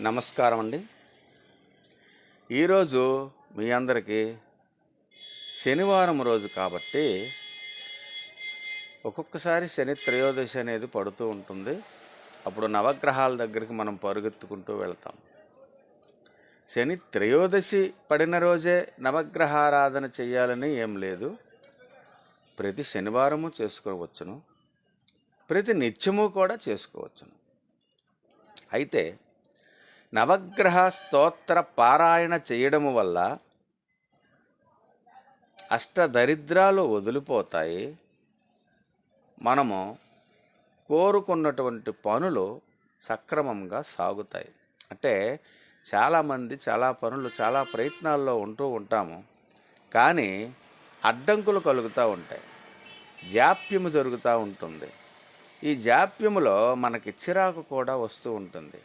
నమస్కారం అండి. ఈరోజు మీ అందరికీ శనివారం రోజు కాబట్టి ఒక్కొక్కసారి శని త్రయోదశి అనేది పడుతూ ఉంటుంది. అప్పుడు నవగ్రహాల దగ్గరికి మనం పరుగెత్తుకుంటూ వెళ్తాం. శని త్రయోదశి పడిన రోజే నవగ్రహారాధన చేయాలని ఏం లేదు. ప్రతి శనివారము చేసుకోవచ్చును. ప్రతి నిత్యము కూడా చేసుకోవచ్చును. అయితే నవగ్రహ స్తోత్ర పారాయణ చేయడము వల్ల అష్టదరిద్రాలు వదిలిపోతాయి. మనము కోరుకున్నటువంటి పనులు సక్రమంగా సాగుతాయి. అంటే చాలామంది చాలా పనులు చాలా ప్రయత్నాల్లో ఉంటూ ఉంటాము. కానీ అడ్డంకులు కలుగుతూ ఉంటాయి. జాప్యము జరుగుతూ ఉంటుంది. ఈ జాప్యములో మనకి చిరాకు కూడా వస్తూ ఉంటుంది.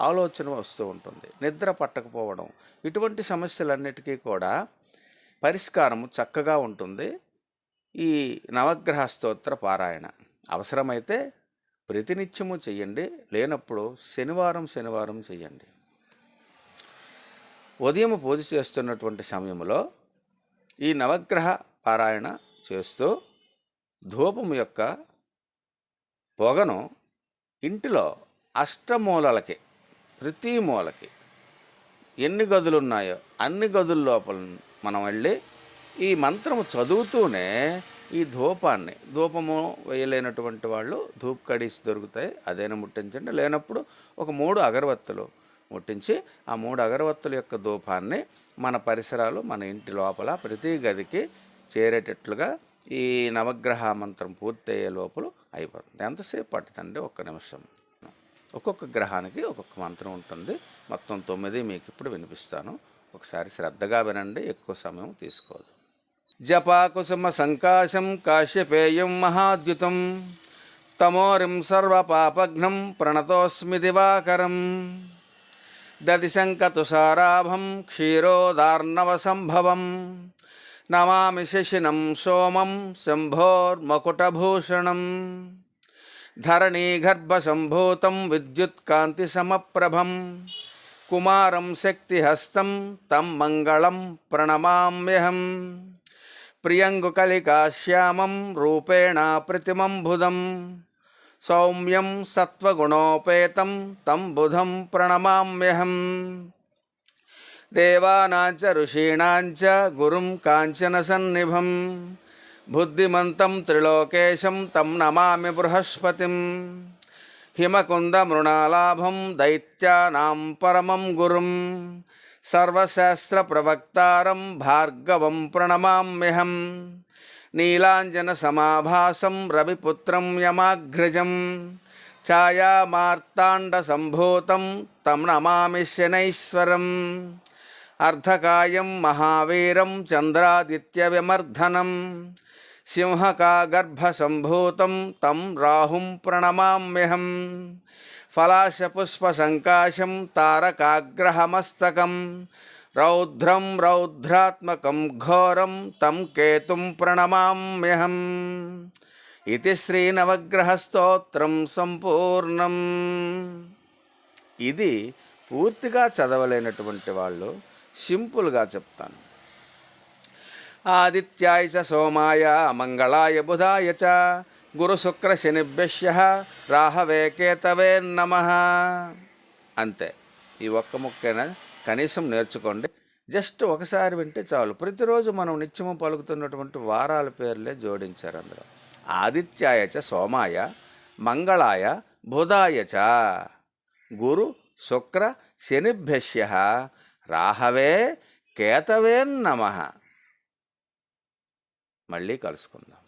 ఆలోచన వస్తూ ఉంటుంది. నిద్ర పట్టకపోవడం ఇటువంటి సమస్యలన్నిటికీ కూడా పరిష్కారము చక్కగా ఉంటుంది. ఈ నవగ్రహ స్తోత్ర పారాయణ అవసరమైతే ప్రతినిత్యము చెయ్యండి. లేనప్పుడు శనివారం శనివారం చెయ్యండి. ఉదయం పూజ చేస్తున్నటువంటి సమయంలో ఈ నవగ్రహ పారాయణ చేస్తూ ధూపం యొక్క పొగను ఇంటిలో అష్టమూలలకి ప్రతి మూలకి ఎన్ని గదులు ఉన్నాయో అన్ని గదుల లోపల మనం వెళ్ళి ఈ మంత్రము చదువుతూనే ఈ ధూపాన్ని ధూపము వేయలేనటువంటి వాళ్ళు ధూప్ కడీస్ దొరుకుతాయి అదైనా ముట్టించండి. లేనప్పుడు ఒక మూడు అగరవత్తులు ముట్టించి ఆ మూడు అగరవత్తుల యొక్క ధూపాన్ని మన పరిసరాలు మన ఇంటి లోపల ప్రతి గదికి చేరేటట్లుగా ఈ నవగ్రహ మంత్రం పూర్తయ్యే లోపల అయిపోతుంది. ఎంతసేపు పట్టుతండి ఒక్క నిమిషం. ఒక్కొక్క గ్రహానికి ఒక్కొక్క మంత్రం ఉంటుంది. మొత్తం తొమ్మిది మీకు ఇప్పుడు వినిపిస్తాను. ఒకసారి శ్రద్ధగా వినండి ఎక్కువ సమయం తీసుకోదు. జపాకుసుమ సంకాశం కాశ్యపేయం మహాద్యుతం. తమోరిం సర్వపాపఘ్నం ప్రణతోస్మి దివాకరం. దదిశంకతుషారాభం క్షీరోదార్ణవ సంభవం. నమామి శశినం సోమం శంభోర్మకుటభూషణం. ధరణీగర్భసంభూతం విద్యుత్కాంతిసమప్రభం కుమారం శక్తిహస్తం తం మంగళం ప్రణమామ్యహం. ప్రియంగుకలికాశ్యామం రూపేణ ప్రతిమం బుధం. సౌమ్యం సత్వగుణోపేతం తం బుధం ప్రణమామ్యహం. దేవానాంచ ఋషీణాంచ గురుం కాంచన సన్నిభం. బుద్ధిమంతం త్రిలోకేశం తం నమామి బృహస్పతిం. హిమకుందమృణాలాభం దైత్యానాం పరమం గురుం. సర్వశాస్త్ర ప్రవక్తారం భార్గవం ప్రణమామ్యహం. నీలాంజన సమాభాసం రవిపుత్రం యమాగ్రజం. ఛాయామార్తాండసంభూతం తం నమామి శనైశ్వరం. అర్ధకాయం మహావీరం చంద్రాదిత్య విమర్ధనం. సింహకాగర్భసంభూతం తం రాహుం ప్రణమామ్యహం. ఫలాశపుష్పసంకాశం తారకాగ్రహమస్తకం. రౌద్రం రౌద్రాత్మకం ఘోరం తం కేతుం ప్రణమామ్యహం. ఇది శ్రీనవగ్రహస్తోత్రం సంపూర్ణం. ఇది పూర్తిగా చదవలేనటువంటి వాళ్ళు సింపుల్గా చెప్తాను. ఆదిత్యాయ చ సోమాయ మంగళాయ బుధాయ చ. గురు శుక్ర శనిభ్యశ్య రాహవే కేతవే నమ. అంతే. ఈ ఒక్క ముక్కైనా కనీసం నేర్చుకోండి. జస్ట్ ఒకసారి వింటే చాలు. ప్రతిరోజు మనం నిత్యము పలుకుతున్నటువంటి వారాల పేర్లే జోడించారు అందులో. ఆదిత్యాయ చ సోమాయ మంగళాయ బుధాయ చ. గురు శుక్ర శనిభ్యశ్య రాహవే కేతవే నమ. మళ్ళీ కలుసుకుందాం.